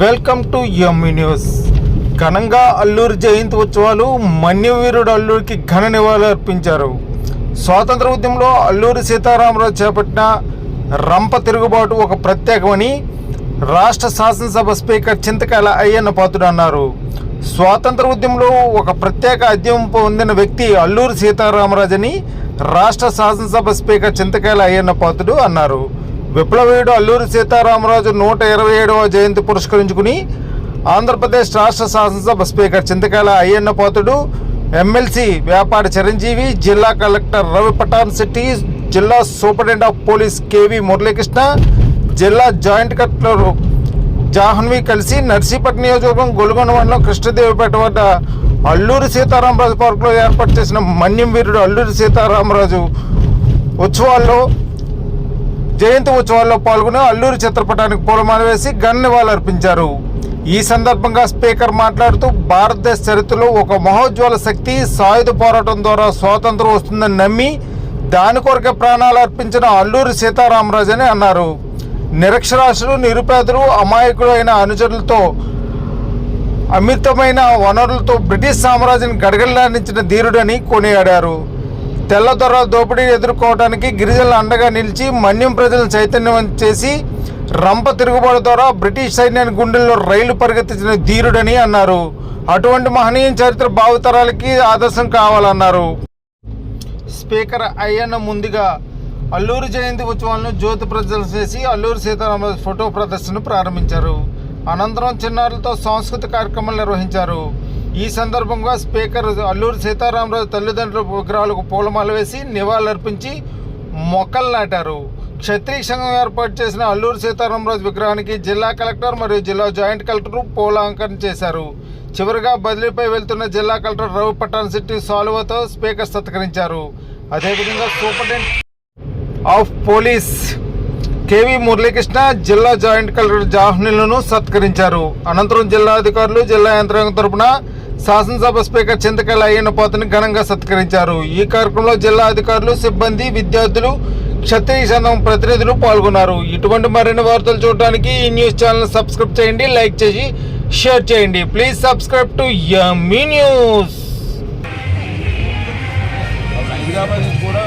Welcome to yummy news. ఘనంగా అల్లూరు జయంతి ఉత్సవాలు మన్యవీరుడు అల్లూరికి ఘన నివాళులు అర్పించారు. స్వాతంత్ర ఉద్యమంలో అల్లూరి సీతారామరాజు చేపట్టిన రంప తిరుగుబాటు ఒక ప్రత్యేకమని రాష్ట్ర శాసనసభ స్పీకర్ చింతకాయల అయ్యన్న పాత్రుడు అన్నారు. స్వాతంత్ర ఉద్యమంలో ఒక ప్రత్యేక అధ్యయనం పొందిన వ్యక్తి అల్లూరి సీతారామరాజు అని రాష్ట్ర శాసనసభ స్పీకర్ చింతకాయల అయ్యన్న పాత్రుడు అన్నారు. విప్లవీయుడు అల్లూరి సీతారామరాజు నూట ఇరవై ఏడవ జయంతి పురస్కరించుకుని ఆంధ్రప్రదేశ్ రాష్ట్ర శాసనసభ స్పీకర్ చింతకాయల అయ్యన్న పోతుడు ఎమ్మెల్సీ వ్యాపారి చిరంజీవి జిల్లా కలెక్టర్ రవి పటాన్ శెట్టి జిల్లా superintendent of police KV Muralikrishna జిల్లా జాయింట్ కలెక్టర్ జాహ్నవి కలిసి నర్సీపట్నం నియోజకవర్గం గొలుగొండ మండలం కృష్ణదేవిపేట వద్ద అల్లూరి సీతారామరాజు పార్కులో ఏర్పాటు చేసిన మన్యం వీరుడు అల్లూరి సీతారామరాజు ఉత్సవాల్లో జయంతి ఉత్సవాల్లో పాల్గొని అల్లూరి చిత్రపటానికి పూలమాల వేసి ఘన నివాళులర్పించారు ఈ సందర్భంగా స్పీకర్ మాట్లాడుతూ భారతదేశ చరిత్రలో ఒక మహోజ్వల శక్తి సాయుధ పోరాటం ద్వారా స్వాతంత్రం వస్తుందని నమ్మి దాని కొరకే ప్రాణాలు అర్పించిన అల్లూరి సీతారామరాజు అని అన్నారు. నిరక్షరాస్యులు నిరుపేదలు అమాయకులు అయిన అనుచరులతో అమితమైన వనరులతో బ్రిటిష్ సామ్రాజ్యాన్ని గడగడలాడించిన ధీరుడని కొనియాడారు. తెల్లదొర దోపిడీ ఎదుర్కోవడానికి గిరిజనుల అండగా నిలిచి మన్యం ప్రజలను చైతన్యం చేసి రంప తిరుగుబాటు ద్వారా బ్రిటిష్ సైన్యాన్ని గుండెల్లో రైలు పరిగెత్తించిన ధీరుడని అన్నారు. అటువంటి మహనీయ చరిత్ర భావితరాలకి ఆదర్శం కావాలన్నారు. స్పీకర్ అయ్యన్న ముందుగా అల్లూరు జయంతి ఉత్సవాలను జ్యోతి ప్రజలు చేసి అల్లూరు సీతారామరాజు ఫోటో ప్రదర్శన ప్రారంభించారు. అనంతరం చిన్నారులతో సాంస్కృతిక కార్యక్రమాలు నిర్వహించారు. ఈ సందర్భంగా స్పీకర్ అల్లూరి సీతారామరాజు తల్లిదండ్రుల విగ్రహాలకు పూలమాల వేసి నివాళులర్పించి మొక్కలు నాటారు. క్షత్రియ సంఘం ఏర్పాటు చేసిన అల్లూరి సీతారామరాజు విగ్రహానికి జిల్లా కలెక్టర్ మరియు జిల్లా జాయింట్ కలెక్టర్ పూలాంకనం చేశారు. చివరిగా బదిలీపై వెళ్తున్న జిల్లా కలెక్టర్ రవి పట్టాన్ సాలువతో స్పీకర్ సత్కరించారు. అదేవిధంగా superintendent of police KV Muralikrishna జిల్లా జాయింట్ కలెక్టర్ జాహ్నీలను సత్కరించారు. అనంతరం జిల్లా అధికారులు జిల్లా యంత్రాంగం తరపున శాసనసభ స్పీకర్ చింతకాయల అయ్యన్న పోతని ఘనంగా సత్కరించారు. ఈ కార్యక్రమంలో జిల్లా అధికారులు సిబ్బంది విద్యార్థులు క్షత్రియ సంఘం ప్రతినిధులు పాల్గొన్నారు. ఇటువంటి మరిన్ని వార్తలు చూడడానికి ఈ న్యూస్ ఛానల్ సబ్స్క్రైబ్ చేయండి లైక్ చేసి షేర్ చేయండి. Please subscribe to Yami news. కూడా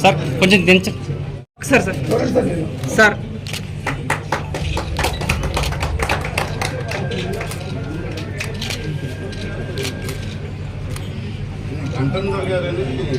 సార్ కొంచెం దించ. Sir sir. సార్. కంటెందర్ గారు అనేది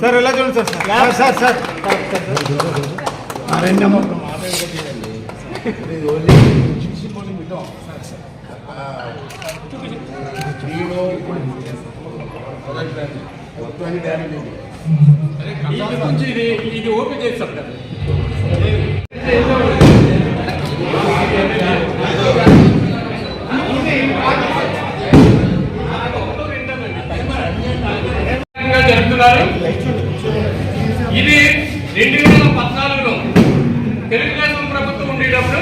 సార్ ఎలా చూడండి సార్? సార్ సార్ ఘనంగా జరుపుతున్నారు ఇది రెండు వేల పద్నాలుగులో తెలుగుదేశం ప్రభుత్వం ఉండేటప్పుడు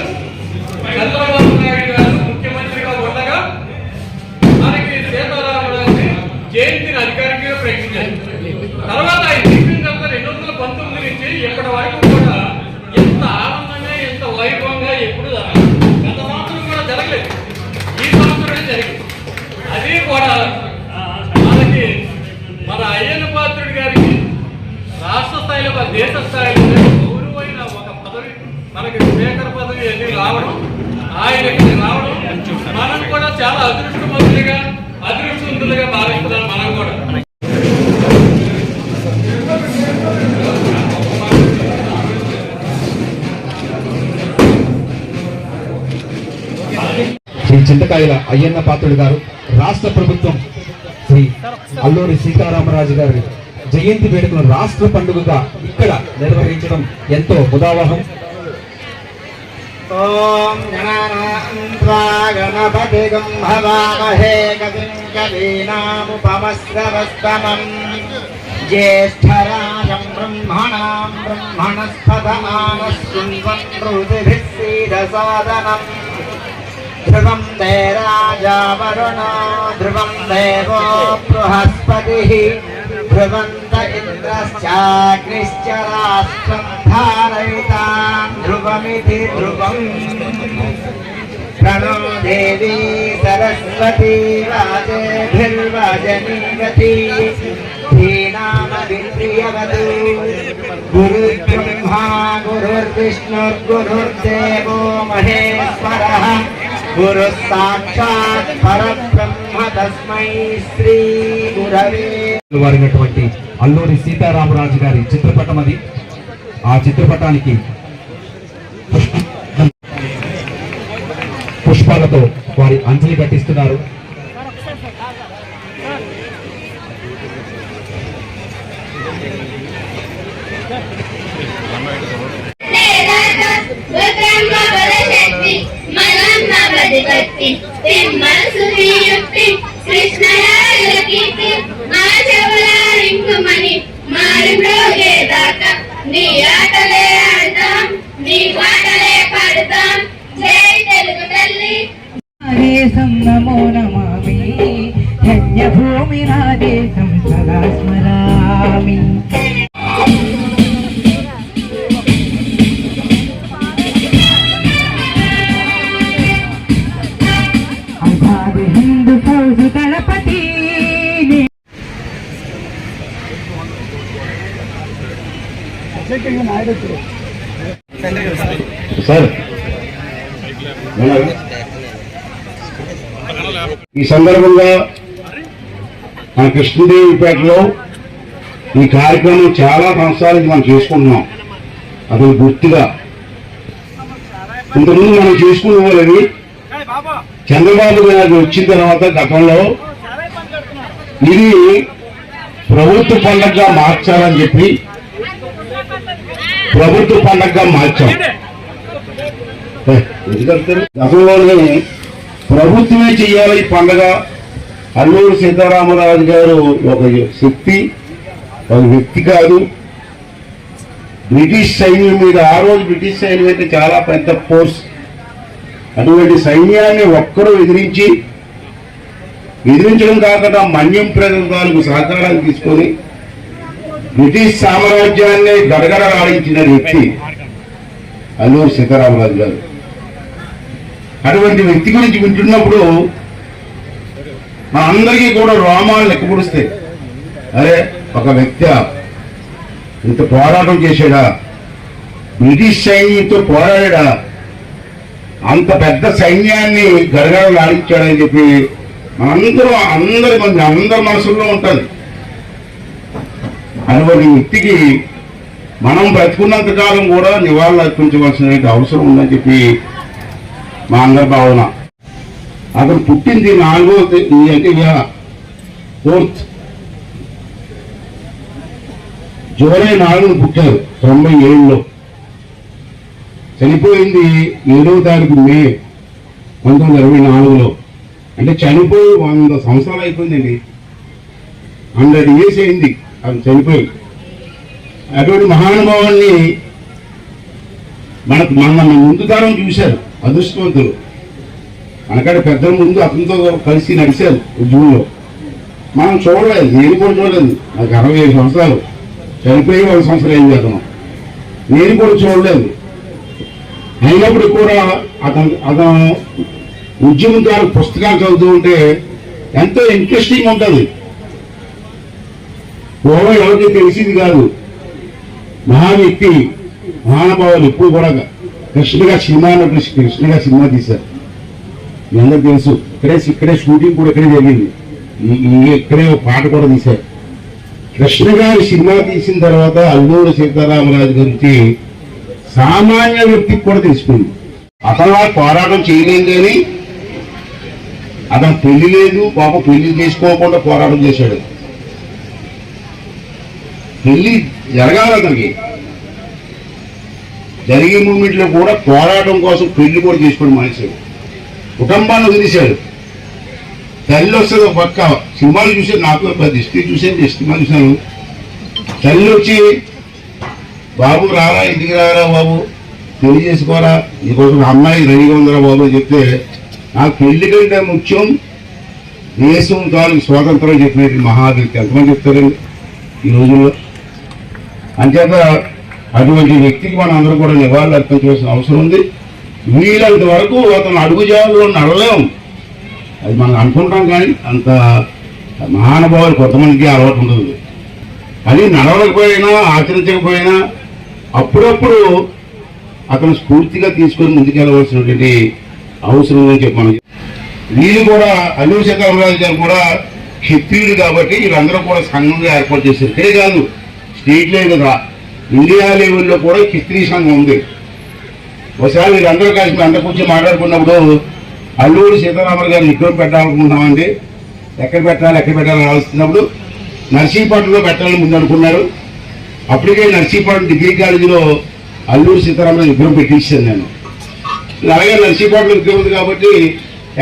చంద్రబాబు నాయుడు గారు ముఖ్యమంత్రిగా ఉండగా మనకి సీతారామరాజు జయంతిని అధికారికంగా ప్రకటించారు. తర్వాత ఆయన చెప్పిన తర్వాత రెండు వందల పంతొమ్మిది నుంచి ఇప్పటి వరకు దేశ స్థాయిలో గౌరవైన ఒక పదవి మనకి స్పీకర్ పదవి అన్ని రావడం ఆయనకి రావడం మనం కూడా చాలా అదృష్టవంతులుగా అదృష్టవంతులుగా భావిస్తున్నాం మనం కూడా. శ్రీ చింతకాయల అయ్యన్న పాత్రుడు గారు రాష్ట్ర ప్రభుత్వం శ్రీ అల్లూరి సీతారామరాజు గారి జయంతి వేడుకను రాష్ట్ర పండుగగా ఇక్కడ నిర్వహించడం ఎంతో ముదావహం ॐ गणानान्त्वा गणपतिगं भवामहे कविं कवीनामुपमस्रवस्तमम् ज्येष्ठराजं ब्रह्मणां ब्रह्मणस्पदमानस्कुन्वन् सीदसादनम् ध्रुवं ते राजा वरुणो ध्रुवं देवो बृहस्पतिः ध्रुवन्त इन्द्रश्चाग्निश्च राष्ट्रं धारयितां ध्रुवमिति देवी सरस्वती वाजेभिर्वजनीवती धीनामभिप्रियवतु गुरुर्ब्रह्मा गुरुर्विष्णुर्गुरुर्देवो महेश्वरः। గురుసాక్షాత్ పరబ్రహ్మ తస్మై శ్రీ గురవే. వారినటువంటి అల్లూరి సీతారామరాజు గారి చిత్రపటం అది. ఆ చిత్రపటానికి పుష్పాలతో వారి అంజలి ఘటిస్తున్నారు ప్రతిపత్తి తిమ్మసు యుక్తి కృష్ణయాల కీర్తి మా చెవులారింకుమని మారిమ్రోగేదాక నీ ఆటలే ఆడతాం నీ పాటలే పాడతాం. జై తెలుగు తల్లి. దేశం నమో నమామి. ధన్యభూమి నా దేశం సదా స్మరామి సార్ ఈ సందర్భంగా మన కృష్ణదేవిపేటలో ఈ కార్యక్రమం చాలా సంవత్సరాల నుంచి మనం చేసుకుంటున్నాం. అతను గుర్తుగా. ఇంతకుముందు మనం చేసుకునేవాళ్ళని చంద్రబాబు గారు వచ్చిన తర్వాత గతంలో ఇది ప్రభుత్వ పండుగగా మార్చాలని చెప్పి ప్రభుత్వ పండగగా మార్చాం. గతంలోనే ప్రభుత్వమే చెయ్యాలి ఈ పండగ. అల్లూరు సీతారామరాజు గారు ఒక శక్తి ఒక వ్యక్తి కాదు. బ్రిటిష్ సైన్యం మీద ఆ రోజు బ్రిటిష్ సైన్యం అయితే చాలా పెద్ద ఫోర్స్. అటువంటి సైన్యాన్ని ఒక్కరూ ఎదిరించి ఎదిరించడం కాకుండా మన్యం ప్రజల తాలూకు సహకారాలు తీసుకొని బ్రిటిష్ సామ్రాజ్యాన్ని గడగడలాడించిన వ్యక్తి అల్లూరు సీతారామరాజు గారు. అటువంటి వ్యక్తి గురించి వింటున్నప్పుడు మా అందరికీ కూడా రోమాలు లెక్కపొడుస్తాయి అరే ఒక వ్యక్తి ఇంత పోరాటం చేశాడా? బ్రిటిష్ సైన్యంతో పోరాడా అంత పెద్ద సైన్యాన్ని గడగడలాడించాడని చెప్పి మనందరూ అందరి మంది అందరి మనసుల్లో ఉంటుంది. అటువంటి వ్యక్తికి మనం బ్రతుకున్నంత కాలం కూడా నివాళులు అర్పించవలసిన అవసరం ఉందని చెప్పి మా అందరి భావన. అతను పుట్టింది నాలుగో అంటే ఫోర్త్. జూలై నాలుగు పుట్టారు తొంభై ఏడులో. చనిపోయింది ఏడవ తారీఖు మే పంతొమ్మిది ఇరవై నాలుగులో. అంటే చనిపోయి వంద సంవత్సరాలు అయిపోయిందండి. హండ్రెడ్ ఇయర్స్ అయింది. అది చనిపోయి. అటువంటి మహానుభావాన్ని మనకు మన మన ముందు తరం చూశారు అదృష్టవంతులు. మనకాడ పెద్దల ముందు అతనితో కలిసి నడిచారు ఉద్యమంలో మనం చూడలేదు నేను కూడా చూడలేదు. నాకు అరవై ఐదు సంవత్సరాలు. చనిపోయి ఒక సంవత్సరం ఏం అతను. నేను కూడా చూడలేదు. అయినప్పుడు కూడా అతను అతను ఉద్యమకారు పుస్తకాలు చదువుతూ ఉంటే ఎంతో ఇంట్రెస్టింగ్ ఉంటుంది. గొడవ ఎవరికి తెలిసింది కాదు. మహావ్యక్తి మహానుభావులు ఎప్పుడు కూడా కృష్ణగా సినిమా అన్నట్టు కృష్ణగా సినిమా తీశారు. మీ అందరికి తెలుసు ఇక్కడే ఇక్కడే షూటింగ్ కూడా ఇక్కడే జరిగింది. ఇక్కడే ఒక పాట కూడా తీశారు. కృష్ణ గారి సినిమా తీసిన తర్వాత అల్లూరు సీతారామరాజు గురించి సామాన్య వ్యక్తికి కూడా తెలిసిపోయింది. అతను పోరాటం చేయలేం కానీ అతను పెళ్ళి లేదు పాప పెళ్ళి చేసుకోకుండా పోరాటం చేశాడు. పెళ్ళి జరగాలి అతనికి. జరిగే మూమెంట్లో కూడా పోరాటం కోసం పెళ్ళి కూడా చేసుకుని మనిషి కుటుంబాన్ని వదిలేశాడు. తల్లి వస్తుంది ఒక పక్క సినిమాలు చూసాను నాకు దిష్టి చూసాను సినిమా చూశాను. తల్లి వచ్చి బాబు రారా ఇంటికి రారా బాబు? పెళ్ళి చేసుకోరా? నీకోసం అమ్మాయి రెడీగా ఉందరా బాబు అని చెప్తే నాకు పెళ్ళి కంటే ముఖ్యం దేశం తాలూకు స్వాతంత్రం చెప్పినట్టు మహాదేవి ఎంతమంది చెప్తారండి ఈ రోజుల్లో? అంచేత అటువంటి వ్యక్తికి మనం అందరం కూడా నివాళులు అర్పించవలసిన అవసరం ఉంది. వీలంత వరకు అతను అడుగుజాలలో నడలేము అది మనం అనుకుంటాం కానీ అంత మహానుభావులు కొంతమందికి అలవాటు ఉండదు. అది నడవలేకపోయినా ఆచరించకపోయినా అప్పుడప్పుడు అతను స్ఫూర్తిగా తీసుకొని ముందుకెళ్ళవలసినటువంటి అవసరం అని చెప్పి మనం వీళ్ళు కూడా అల్లూరి సీతారామరాజు గారు కూడా క్షత్రియుడు కాబట్టి వీళ్ళందరూ కూడా సంఘంగా ఏర్పాటు చేశారు. ఇక్కడే కాదు స్టేట్ లేదు కదా ఇండియా లెవెల్లో కూడా కిస్త్రీ సంఘం ఉంది. ఒకసారి అందరూ కలిసి మీ అందరి కూర్చొని మాట్లాడుకున్నప్పుడు అల్లూరి సీతారామరాజు గారిని విగ్రహం పెట్టాలనుకుంటున్నామండి. ఎక్కడ పెట్టాలి ఎక్కడ పెట్టాలని ఆలోచిస్తున్నప్పుడు నర్సీపట్నంలో పెట్టాలని ముందు అనుకున్నారు. అప్పటికే నర్సీపట్నం డిగ్రీ కాలేజీలో అల్లూరి సీతారామరావు విగ్రహం పెట్టించాను నేను. అలాగే నర్సీపట్నం విగ్రహం ఉంది కాబట్టి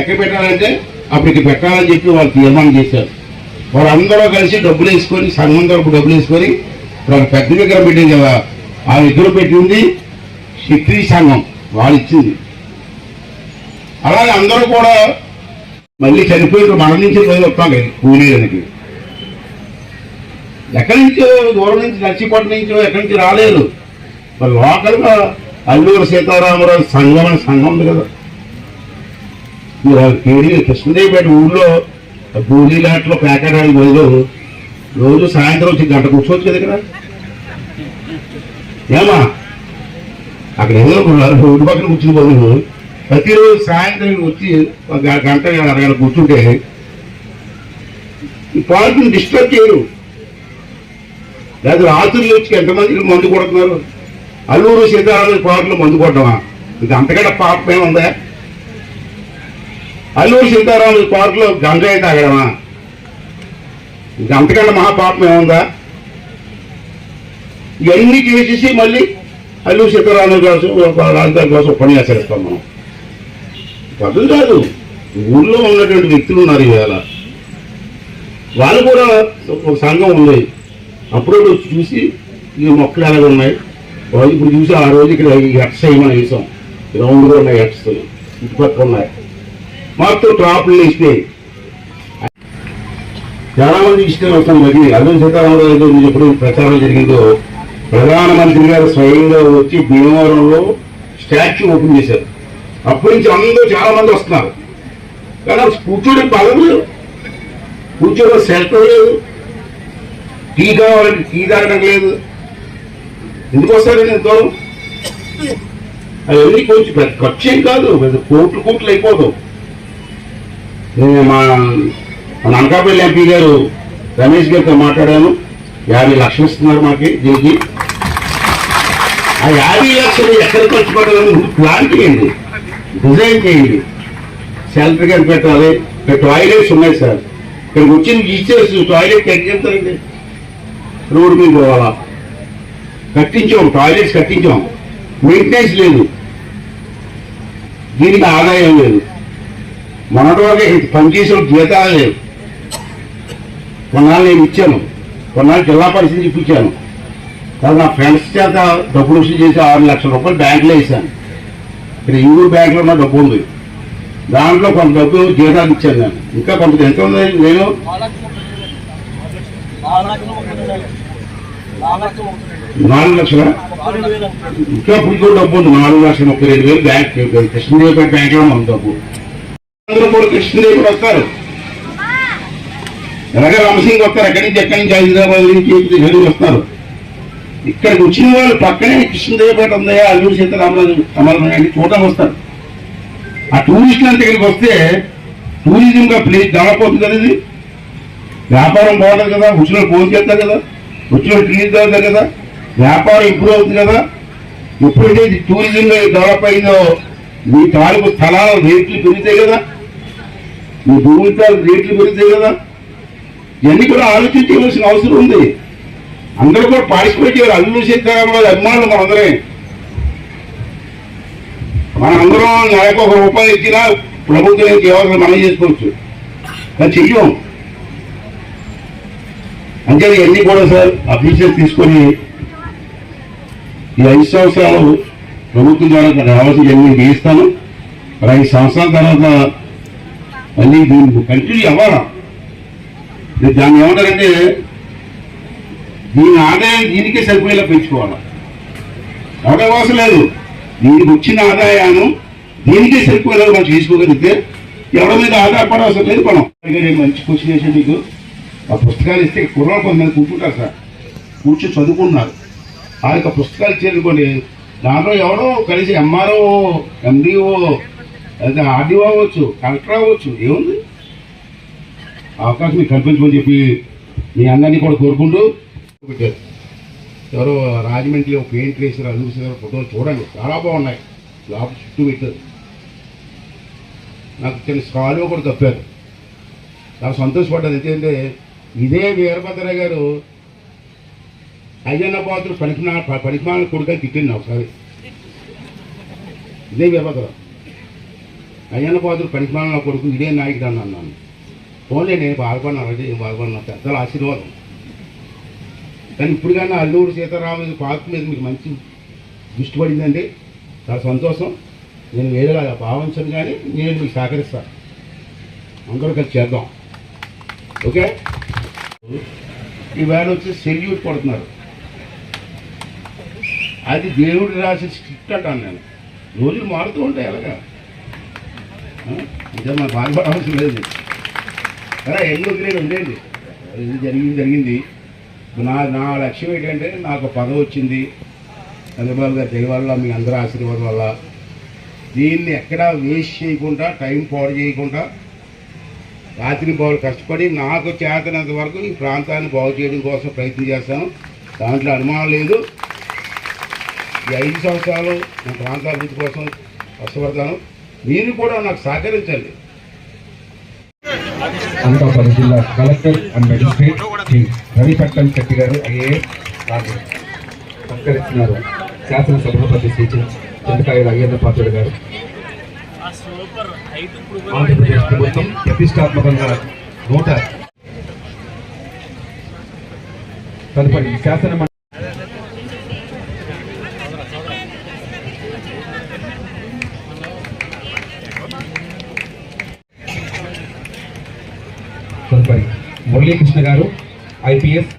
ఎక్కడ పెట్టాలంటే అప్పటికి పెట్టాలని చెప్పి వాళ్ళు తీర్మానం చేశారు. వాళ్ళందరూ కలిసి డబ్బులు వేసుకొని సంఘం తరపు డబ్బులు వేసుకొని పెద్ద విగ్రహం పెట్టింది కదా. ఆ విగ్రహం పెట్టింది క్షత్రియ సంఘం వాళ్ళు ఇచ్చింది అలాగే అందరూ కూడా మళ్ళీ చనిపోయిన మన నుంచి రోజు వస్తాం కదా కూలీలకి ఎక్కడి నుంచో దూరం నుంచి నర్సీపట్నం నుంచో ఎక్కడి నుంచి రాలేదు. మరి లోకల్గా అల్లూరు సీతారామరాజు సంఘం అనే సంఘం ఉంది కదా. మీరు కేడీ కృష్ణదేవిపేట ఊళ్ళో పూజీలాట్లో ప్యాకెట్ ఆడి బదులు రోజు సాయంత్రం వచ్చి గంట కూర్చోవచ్చు కదా ఇక్కడ? ఏమా అక్కడ ఏదో రోడ్డు పక్కన కూర్చుని బదులు ప్రతిరోజు సాయంత్రం వచ్చి ఒక గంట అరగంట కూర్చుంటే ఈ పార్కుని డిస్టర్బ్ చేయరు. లేదా రాత్రులు వచ్చి ఎంతమంది మందు కొడుతున్నారు? అల్లూరు సీతారామ పార్కులో మందు కొట్టమా ఇంకా అంతకంటే పాపం ఏముందా? అల్లూరు సీతారామ పార్కులో గంజాయి తాగడమా? ఇంకా అంతకంటే మహాపాపం ఏముందా? ఇవన్నీ చేసేసి మళ్ళీ అల్లు సీతారాము కోసం రాజధాని కోసం ఉపన్యాసిస్తాం మనం. పద్ధతి కాదు ఊళ్ళో ఉన్నటువంటి వ్యక్తులు ఉన్నారు ఇవాళ. వాళ్ళు కూడా ఒక సంఘం ఉంది. అప్పుడు చూసి ఈ మొక్కలు ఎలాగ ఉన్నాయి. ఇప్పుడు చూసి ఆ రోజు ఇక్కడ ఈ ఎట్స్ వేయమని వేసాం రౌండ్గా ఉన్నాయి ఎట్స్ ఇటుపక్క ఉన్నాయి. మొత్తం ట్రాపులు వేసినాయి చాలా మంది ఇష్టం వస్తుంది మరి అర్జున్ సీతారామరాజు గురించి ఎప్పుడు ప్రచారం జరిగిందో ప్రధానమంత్రి గారు స్వయంగా వచ్చి భీమవరంలో స్టాచ్యూ ఓపెన్ చేశారు. అప్పటి నుంచి అందరూ చాలా మంది వస్తున్నారు. కానీ కూర్చోని కూర్చోడే బలం లేదు. కూర్చోని సెల్ఫ్ లేదు టీ కావాలంటే టీ తాగడం లేదు. ఎందుకు వస్తారండి ఎంతో అవన్నీ కొంచెం పెద్ద ఖర్చు ఏం కాదు. పెద్ద కోట్లు కోట్లు అయిపోతాం. నేను మా మన అనకాపల్లి ఎంపీ గారు రమేష్ గారితో మాట్లాడాను. యాభై లక్షలు ఇస్తున్నారు మాకి దీనికి. ఆ యాభై లక్షలు ఎక్కడ ఖర్చు పెట్టాలని ప్లాన్ చేయండి. డిజైన్ చేయండి. సెల్టర్ గారు పెట్టాలి. ఇక్కడ టాయిలెట్స్ ఉన్నాయి సార్. ఇక్కడికి వచ్చిన టీచర్స్ టాయిలెట్ ఎక్కడ రోడ్డు మీద పోవాలా? కట్టించాం టాయిలెట్స్ కట్టించాం. మెయింటెనెన్స్ లేదు. దీనికి ఆదాయం లేదు. మొన్నటి వరకు పనిచేసిన జీతాలు లేవు. కొన్నాళ్ళు నేను ఇచ్చాను. కొన్నాళ్ళు జిల్లా పరిస్థితి ఇప్పించాను. తర్వాత నా ఫ్రెండ్స్ చేత డబ్బులు వసూలు చేసి ఆరు లక్షల రూపాయలు బ్యాంకులో వేసాను ఇక్కడ ఇంగూరు బ్యాంకులో నా డబ్బు ఉంది. దాంట్లో కొంత డబ్బు జీతాలు ఇచ్చాను నేను. ఇంకా కొంత ఎంత ఉంది నేను? నాలుగు లక్షల? ఇంకా ఇప్పుడు డబ్బు ఉంది. నాలుగు లక్షల ముప్పై రెండు వేలు బ్యాంక్ కృష్ణదేవి బ్యాంకులో ఉంది డబ్బు. అందరూ కూడా కృష్ణదేవుడు వస్తారు. ఎలాగ రామసింగ్ వస్తారు ఎక్కడి నుంచి ఎక్కడి నుంచి హైదరాబాద్ నుంచి ఢిల్లీ వస్తారు? ఇక్కడికి వచ్చిన వాళ్ళు పక్కనే కృష్ణదేవపేట ఉందయా అల్లూరు సీతారామరాజు అమరనాయుడు చూడడానికి వస్తారు. ఆ టూరిస్టులు అంత ఇక్కడికి వస్తే టూరిజం గా ప్లేస్ డెవలప్ అవుతుంది కదా ఇది. వ్యాపారం బాగుంటుంది కదా వచ్చిన ఫోన్ చేస్తారు కదా వచ్చిన ట్రీట్ అవుతారు కదా వ్యాపారం ఇంప్రూవ్ అవుతుంది కదా. ఎప్పుడైతే ఇది టూరిజం డెవలప్ అయిందో మీ తాలూకు స్థలాల రేట్లు పెరుగుతాయి కదా. మీ భూమి తాలూకు రేట్లు పెరుగుతాయి కదా. ఇవన్నీ కూడా ఆలోచించవలసిన అవసరం ఉంది? అందరూ కూడా పార్టిసిపేట్ చేయాలి. అల్లు సీతారామరాజు అభిమానులు మనందరే. మనందరం అందరం నెలకు ఒక రూపాయి ఇచ్చినా ప్రభుత్వం కేవలం మనం చేసుకోవచ్చు. అది చెయ్యం. అంటే ఇవన్నీ కూడా సార్ అఫీషియల్ తీసుకొని ఈ ఐదు సంవత్సరాలు ప్రభుత్వం ద్వారా రావాల్సిన ఎన్ని గీస్తాను మరి ఐదు సంవత్సరాల తర్వాత మళ్ళీ దీన్ని కంటిన్యూ అవ్వాలా? దాన్ని ఏమన్నారంటే దీని ఆదాయం దీనికే సరిపోయేలా పెంచుకోవాలి? ఎవరి అవసరం లేదు. దీనికి వచ్చిన ఆదాయాన్ని దీనికే సరిపోయేలా మనం చేసుకోగలిగితే ఎవరి మీద ఆధారపడవసరం లేదు మనం. మంచి క్వశ్చన్ చేసే మీకు. ఆ పుస్తకాలు ఇస్తే కుర్రాలు కొంతమంది కూర్చుంటారు సార్. కూర్చొని చదువుకున్నారు ఆ యొక్క పుస్తకాలు చేరుకోండి దాంట్లో ఎవరో కలిసి ఎంఆర్ఓ ఎండిఓ లేదా ఆర్డీఓ అవ్వచ్చు కలెక్టర్ అవ్వచ్చు ఏముంది? అవకాశం కల్పించమని చెప్పి మీ అందరినీ కూడా కోరుకుంటూ పెట్టారు. ఎవరో రాజమండ్రిలో పెయింట్ వేసారు అల్లు ఫోటోలు చూడండి. చాలా బాగున్నాయి. లోపల చుట్టూ పెట్టారు. నాకు చిన్న స్కాలు కూడా తప్పారు చాలా సంతోషపడ్డాను ఎందుకంటే ఇదే వీరభద్రయ్య గారు అయ్యన్న పాత్ర పనికిమా పనికిమాల కొడుకని తిట్టింది ఒకసారి. ఇదే వీరభద్ర. అయ్యన్న పాత్ర కొడుకు ఇదే నాయకుడు అని అన్నాను. పోలే నేను బాధపడినాను అంటే ఏం బాధపడినా పెద్దల ఆశీర్వాదం. కానీ ఇప్పుడు కానీ అల్లూరు సీతారామ పార్క్ మీద మీకు మంచి దృష్టి పడిందండి. చాలా సంతోషం. నేను వేరేలా భావించను కానీ నేను మీకు సహకరిస్తాను. అందరూ కలిసి చేద్దాం. ఓకే? ఈవేళ వచ్చి సెల్యూట్ కొడుతున్నారు. అది దేవుడు రాసిన స్క్రిప్ట్ అంటాను నేను. రోజులు మారుతూ ఉంటాయి అలాగా. ఇదే అంటే మన బాధపడవలసిన లేదు. అలా ఎన్ని ఉండేది ఇది జరిగింది జరిగింది. నా నా లక్ష్యం ఏంటంటే నాకు పదవి వచ్చింది. చంద్రబాబు గారి దయ వల్ల మీ అందరి ఆశీర్వాదం వల్ల. దీన్ని ఎక్కడా వేస్ట్ చేయకుండా టైం పాడు చేయకుండా రాత్రి బాగు కష్టపడి నాకు చేతనంత వరకు ఈ ప్రాంతాన్ని బాగు చేయడం కోసం ప్రయత్నం చేస్తాను. దాంట్లో అనుమానం లేదు. ఈ ఐదు సంవత్సరాలు నా ప్రాంత అభివృద్ధి కోసం కష్టపడతాను. మీరు కూడా నాకు సహకరించండి. అనకాపల్లి జిల్లా collector and magistrate Shri Ravipatnam Shetty గారు ఐఏఎస్ వారిని సత్కరిస్తున్నారు శాసనసభాపతి శ్రీ చింతకాయల అయ్యన్న పాత్రుడు గారు. ఆంధ్రప్రదేశ్ ప్రభుత్వం ప్రతిష్టాత్మకంగా నూట తదుపరి శాసన మురళీకృష్ణ గారు IPS.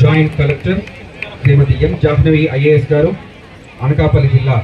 Joint collector Shrimati M Jahnavi IAS గారు అనకాపల్లి జిల్లా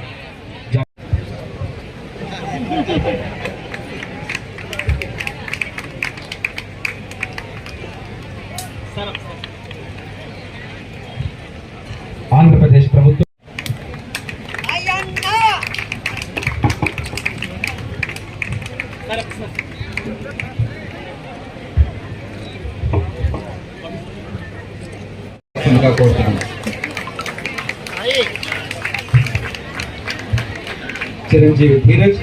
చిరంజీవి ధీరజ్